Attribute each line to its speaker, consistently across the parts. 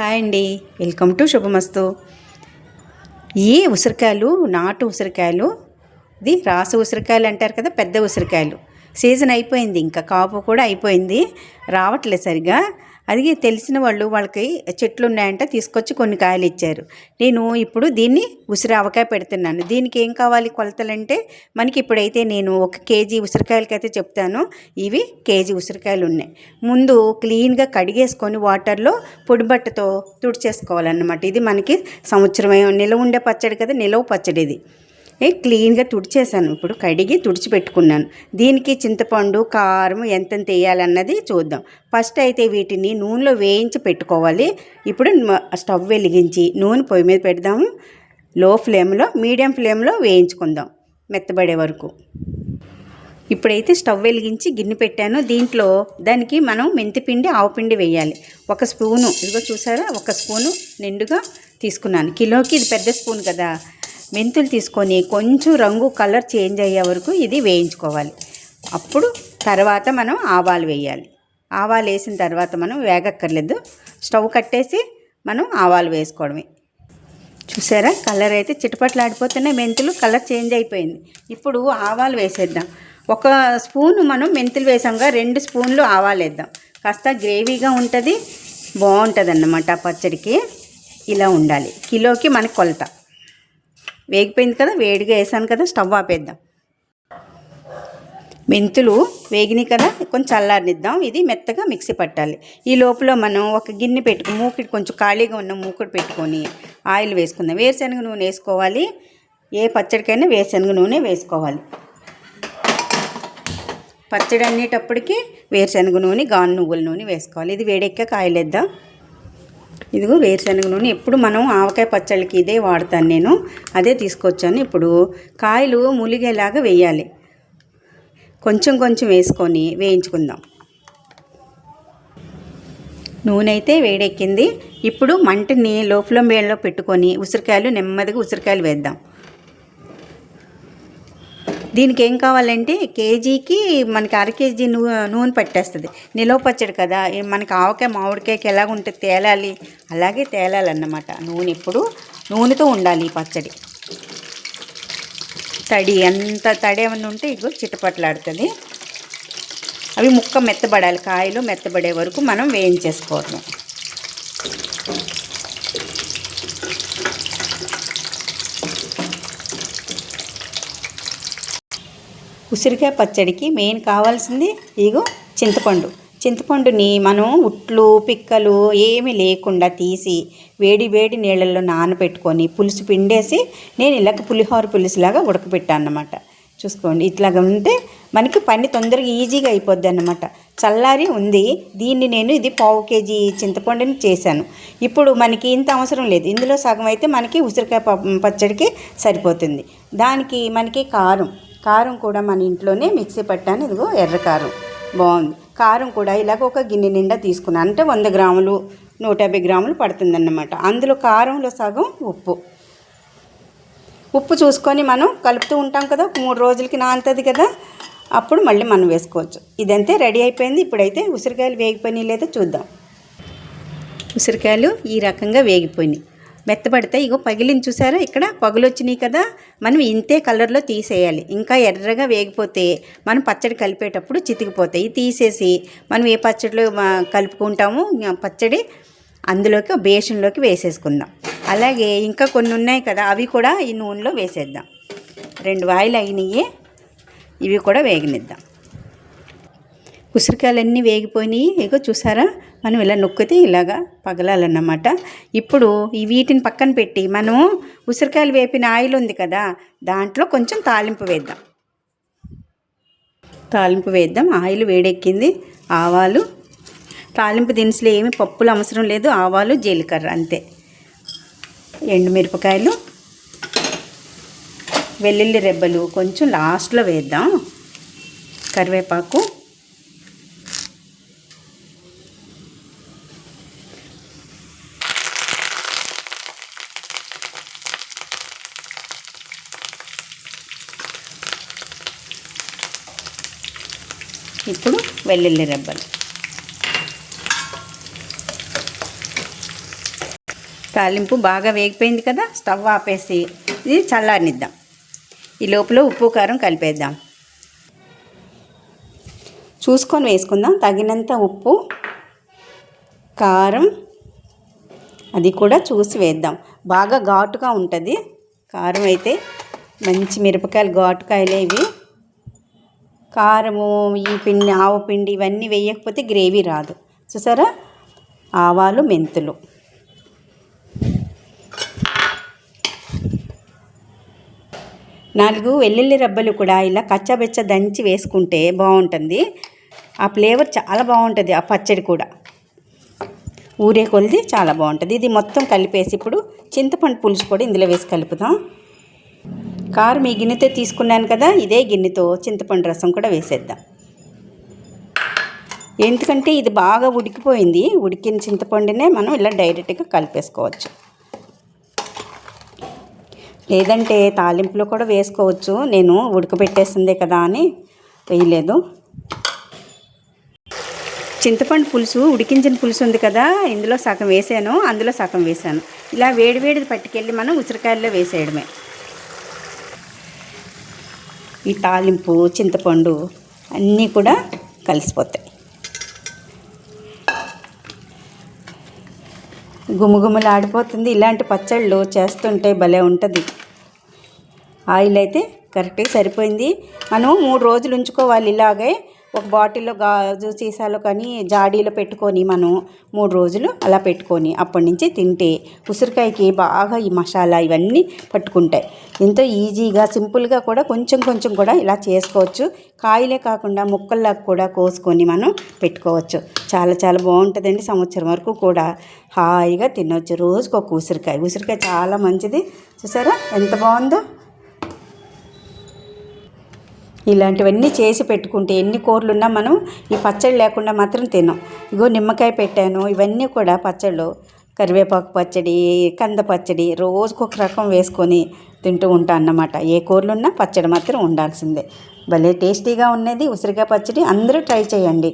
Speaker 1: Hi అండి. Welcome to శుభమస్తు. ఈ ఉసిరికాయలు నాటు ఉసిరికాయలు? ఇది రాస ఉసిరికాయలు అంటారు కదా పెద్ద ఉసిరికాయలు. సీజన్ అయిపోయింది ఇంకా కాపు కూడా అయిపోయింది. రావట్లేదు సరిగా. అది తెలిసిన వాళ్ళు వాళ్ళకి చెట్లు ఉన్నాయంటే తీసుకొచ్చి కొన్ని కాయలు ఇచ్చారు. నేను ఇప్పుడు దీన్ని ఉసిరి ఆవకాయ పెడుతున్నాను. దీనికి ఏం కావాలి కొలతలంటే మనకి ఇప్పుడైతే నేను ఒక కేజీ ఉసిరికాయలకైతే చెప్తాను. ఇవి కేజీ ఉసిరికాయలు ఉన్నాయి ముందు క్లీన్గా కడిగేసుకొని వాటర్లో పొడి బట్టతో తుడిచేసుకోవాలన్నమాట. ఇది మనకి సంవత్సరం నిలవ ఉండే పచ్చడి కదా నిలవ పచ్చడి ఇది. క్లీన్గా తుడిచేసాను ఇప్పుడు కడిగి తుడిచిపెట్టుకున్నాను. దీనికి చింతపండు కారం ఎంతెంత వేయాలన్నది చూద్దాం. ఫస్ట్ అయితే వీటిని నూనెలో వేయించి పెట్టుకోవాలి. ఇప్పుడు స్టవ్ వెలిగించి నూనె పొయ్యి మీద పెడదాము. లో ఫ్లేమ్లో మీడియం ఫ్లేమ్లో వేయించుకుందాం మెత్తబడే వరకు. ఇప్పుడైతే స్టవ్ వెలిగించి గిన్నె పెట్టాను. దీంట్లో దానికి మనం మెంతిపిండి ఆవుపిండి వేయాలి. ఒక స్పూను ఇదిగో చూసారా? ఒక స్పూను నిండుగా తీసుకున్నాను. కిలోకి ఇది పెద్ద స్పూన్ కదా. మెంతులు తీసుకొని కొంచెం రంగు కలర్ చేంజ్ అయ్యే వరకు ఇది వేయించుకోవాలి. అప్పుడు తర్వాత మనం ఆవాలు వేయాలి. ఆవాలు వేసిన తర్వాత మనం వేగక్కర్లేదు. స్టవ్ కట్టేసి మనం ఆవాలు వేసుకోవడమే. చూసారా? కలర్ అయితే చిటపట్లాడిపోతున్నాయి మెంతులు. కలర్ చేంజ్ అయిపోయింది. ఇప్పుడు ఆవాలు వేసేద్దాం. ఒక స్పూను మనం మెంతులు వేసాంగా రెండు స్పూన్లు ఆవాలు వేద్దాం. కాస్త గ్రేవీగా ఉంటుంది బాగుంటుంది అన్నమాట పచ్చడికి. ఇలా ఉండాలి. కిలోకి మనకు కొలత. వేగిపోయింది కదా వేడిగా వేసాను కదా స్టవ్ ఆపేద్దాం. మెంతులు వేగినాయి కదా కొంచెం చల్లారనిద్దాం. ఇది మెత్తగా మిక్సీ పట్టాలి. ఈ లోపల మనం ఒక గిన్నె పెట్టుకు మూకిడి కొంచెం ఖాళీగా ఉన్న మూకుడు పెట్టుకొని ఆయిల్ వేసుకుందాం. వేరుశనగ నూనె వేసుకోవాలి. ఏ పచ్చడికైనా వేరుశనగ నూనె వేసుకోవాలి. పచ్చడి అనేటప్పటికి వేరుశనగ నూనె గాను నువ్వుల నూనె వేసుకోవాలి. ఇది వేడెక్కాక ఆయిల్ వేద్దాం ఇదిగో వేరుశనగ నూనె ఎప్పుడు మనం ఆవకాయ పచ్చళ్ళకి ఇదే వాడతాను నేను. అదే తీసుకొచ్చాను. ఇప్పుడు కాయలు ములిగేలాగా వేయాలి. కొంచెం కొంచెం వేసుకొని వేయించుకుందాం. నూనె అయితే వేడెక్కింది. ఇప్పుడు మంటని లో ఫ్లేమ్ పెట్టుకొని ఉసిరికాయలు నెమ్మదిగా ఉసిరికాయలు వేద్దాం. దీనికి ఏం కావాలంటే కేజీకి మనకి అర కేజీ నూ నూనె పట్టేస్తుంది. నిలవ పచ్చడి కదా మనకి ఆవకాయ మామిడికాయకి ఎలాగ ఉంటుంది తేలాలి. అలాగే తేలాలన్నమాట. నూనె ఇప్పుడు నూనెతో ఉండాలి ఈ పచ్చడి. తడి ఎంత తడి ఏమన్నా ఉంటే ఇగో చిట్టపట్లాడుతుంది అవి ముక్క మెత్తబడాలి. కాయలు మెత్తబడే వరకు మనం వేయించేసుకోవడం ఉసిరికాయ పచ్చడికి మెయిన్ కావాల్సింది ఇగో చింతపండు. చింతపండుని మనం ఉట్లు పిక్కలు ఏమీ లేకుండా తీసి వేడి వేడి నీళ్ళల్లో నానబెట్టుకొని పులుసు పిండేసి నేను ఇలాగ పులిహోర పులుసులాగా ఉడకబెట్టాను అన్నమాట చూసుకోండి ఇట్లాగా ఉంటే మనకి పని తొందరగా ఈజీగా అయిపోద్ది అన్నమాట చల్లారి ఉంది దీన్ని నేను ఇది పావు కేజీ చింతపండుని చేశాను. ఇప్పుడు మనకి ఇంత అవసరం లేదు ఇందులో సగం అయితే మనకి ఉసిరికాయ పచ్చడికి సరిపోతుంది. దానికి మనకి కారం. కారం కూడా మన ఇంట్లోనే మిక్సీ పట్టాను. ఇదిగో ఎర్ర కారం. బాగుంది. కారం కూడా ఇలాగ ఒక గిన్నె నిండా తీసుకున్నాను అంటే వంద గ్రాములు నూట యాభై గ్రాములు పడుతుందన్నమాట. అందులో కారంలో సగం ఉప్పు. ఉప్పు చూసుకొని మనం కలుపుతూ ఉంటాం కదా మూడు రోజులకి నానుతుంది కదా అప్పుడు మళ్ళీ మనం వేసుకోవచ్చు. ఇదంతే రెడీ అయిపోయింది. ఇప్పుడైతే ఉసిరికాయలు వేగిపోయినాయి లేదో చూద్దాం. ఉసిరికాయలు ఈ రకంగా వేగిపోయినాయి. మెత్తపడితే ఇగో పగిలింది చూసారా? ఇక్కడ పగులొచ్చినాయి కదా. మనం ఇంతే కలర్లో తీసేయాలి. ఇంకా ఎర్రగా వేగిపోతే మనం పచ్చడి కలిపేటప్పుడు చితికిపోతాయి. తీసేసి మనం ఏ పచ్చడిలో కలుపుకుంటామో పచ్చడి అందులోకి బేషన్లోకి వేసేసుకుందాం. అలాగే ఇంకా కొన్ని ఉన్నాయి కదా అవి కూడా ఈ నూనెలో వేసేద్దాం. రెండు వాయిలు అయినాయి ఇవి కూడా వేగనిద్దాం. ఉసిరికాయలన్నీ వేగిపోయినాయి. ఇగో చూసారా? మనం ఇలా నొక్కితే ఇలాగా పగలాలన్నమాట. ఇప్పుడు ఈ వీటిని పక్కన పెట్టి మనం ఉసిరికాయలు వేపిన ఆయిల్ ఉంది కదా దాంట్లో కొంచెం తాలింపు వేద్దాం. తాలింపు వేద్దాం. ఆయిల్ వేడెక్కింది. ఆవాలు. తాలింపు దినుసులు ఏమి పప్పులు అవసరం లేదు. ఆవాలు జీలకర్ర అంతే. ఎండుమిరపకాయలు వెల్లుల్లి రెబ్బలు కొంచెం లాస్ట్లో వేద్దాం. కరివేపాకు. ఇప్పుడు వెల్లుల్లి రెబ్బలు. తాలింపు బాగా వేగిపోయింది కదా స్టవ్ ఆపేసి ఇది చల్లారనిద్దాం. ఈ లోపల ఉప్పు కారం కలిపేద్దాం. చూసుకొని వేసుకుందాం. తగినంత ఉప్పు కారం అది కూడా చూసి వేద్దాం. బాగా ఘాటుగా ఉంటుంది. కారం అయితే మంచి మిరపకాయలు ఘాటుకాయలే ఇవి. కారము ఈ పిండి ఆవు పిండి ఇవన్నీ వేయకపోతే గ్రేవీ రాదు. చూసారా? ఆవాలు మెంతులు. నాలుగు వెల్లుల్లి రబ్బలు కూడా ఇలా కచ్చబెచ్చ దంచి వేసుకుంటే బాగుంటుంది. ఆ ఫ్లేవర్ చాలా బాగుంటుంది ఆ పచ్చడి కూడా. ఊరే కొలిది చాలా బాగుంటుంది. ఇది మొత్తం కలిపేసి ఇప్పుడు చింతపండు పులుసు కూడా ఇందులో వేసి కలుపుదాం. కారం ఈ గిన్నెతో తీసుకున్నాను కదా ఇదే గిన్నెతో చింతపండు రసం కూడా వేసేద్దాం. ఎందుకంటే ఇది బాగా ఉడికిపోయింది ఉడికిన చింతపండునే మనం ఇలా డైరెక్ట్గా కలిపేసుకోవచ్చు. లేదంటే తాలింపులో కూడా వేసుకోవచ్చు నేను ఉడకబెట్టేసిందే కదా అని వేయలేదు. చింతపండు పులుసు ఉడికించిన పులుసు ఉంది కదా ఇందులో సగం వేసాను అందులో సగం వేసాను. ఇలా వేడి వేడిది పట్టుకెళ్ళి మనం ఉసిరికాయల్లో వేసేయడమే. ఈ తాలింపు చింతపండు అన్నీ కూడా కలిసిపోతాయి. గుమగుమలు ఆడిపోతుంది ఇలాంటి పచ్చళ్ళు చేస్తుంటే భలే ఉంటుంది. ఆయిల్ అయితే కరెక్ట్గా సరిపోయింది. మనం మూడు రోజులు ఉంచుకోవాలి ఇలాగే. ఒక బాటిల్లో గాజు సీసాలో కానీ జాడీలో పెట్టుకొని మనం మూడు రోజులు అలా పెట్టుకొని అప్పటి నుంచి తింటే ఉసిరికాయకి బాగా ఈ మసాలా ఇవన్నీ పట్టుకుంటాయి. ఎంతో ఈజీగా సింపుల్గా కూడా కొంచెం కొంచెం కూడా ఇలా చేసుకోవచ్చు. కాయలే కాకుండా ముక్కల్లా కూడా కోసుకొని మనం పెట్టుకోవచ్చు. చాలా చాలా బాగుంటుందండి సంవత్సరం వరకు కూడా. హాయిగా తినవచ్చు రోజుకు ఒక ఉసిరికాయ. ఉసిరికాయ చాలా మంచిది. చూసారా? ఎంత బాగుందో? ఇలాంటివన్నీ చేసి పెట్టుకుంటే ఎన్ని కూరలు ఉన్నా మనం ఈ పచ్చడి లేకుండా మాత్రం తినాం. ఇగో నిమ్మకాయ పెట్టాను ఇవన్నీ కూడా పచ్చళ్ళు. కరివేపాకు పచ్చడి కంద పచ్చడి రోజుకు ఒక రకం వేసుకొని తింటూ ఉంటాను అన్నమాట. ఏ కూరలు ఉన్నా పచ్చడి మాత్రం ఉండాల్సిందే. భలే టేస్టీగా ఉన్నది ఉసిరికాయ పచ్చడి అందరూ ట్రై చేయండి.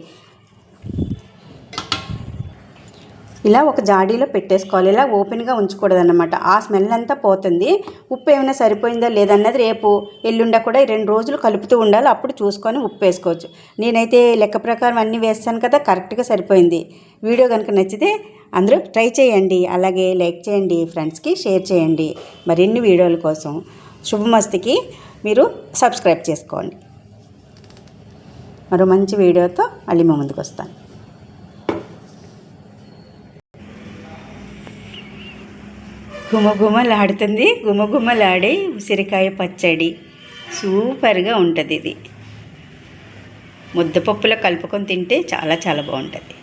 Speaker 1: ఇలా ఒక జాడీలో పెట్టేసుకోవాలి. ఇలా ఓపెన్గా ఉంచకూడదు అనమాట ఆ స్మెల్ అంతా పోతుంది. ఉప్పు ఏమైనా సరిపోయిందా లేదన్నది రేపు ఎల్లుండ కూడా రెండు రోజులు కలుపుతూ ఉండాలి. అప్పుడు చూసుకొని ఉప్పు వేసుకోవచ్చు. నేనైతే లెక్క ప్రకారం అన్నీ వేస్తాను కదా కరెక్ట్గా సరిపోయింది. వీడియో కనుక నచ్చితే అందరూ ట్రై చేయండి. అలాగే లైక్ చేయండి ఫ్రెండ్స్కి షేర్ చేయండి. మరిన్ని వీడియోల కోసం శుభమస్తికి మీరు సబ్స్క్రైబ్ చేసుకోండి. మరో మంచి వీడియోతో మళ్ళీ మీ ముందుకు వస్తాను. గుమగుమలాడుతుంది. గుమగుమలాడే ఉసిరికాయ పచ్చడి. సూపర్గా ఉంటుంది ఇది. ముద్దపప్పులో కలుపుకొని తింటే చాలా చాలా బాగుంటుంది.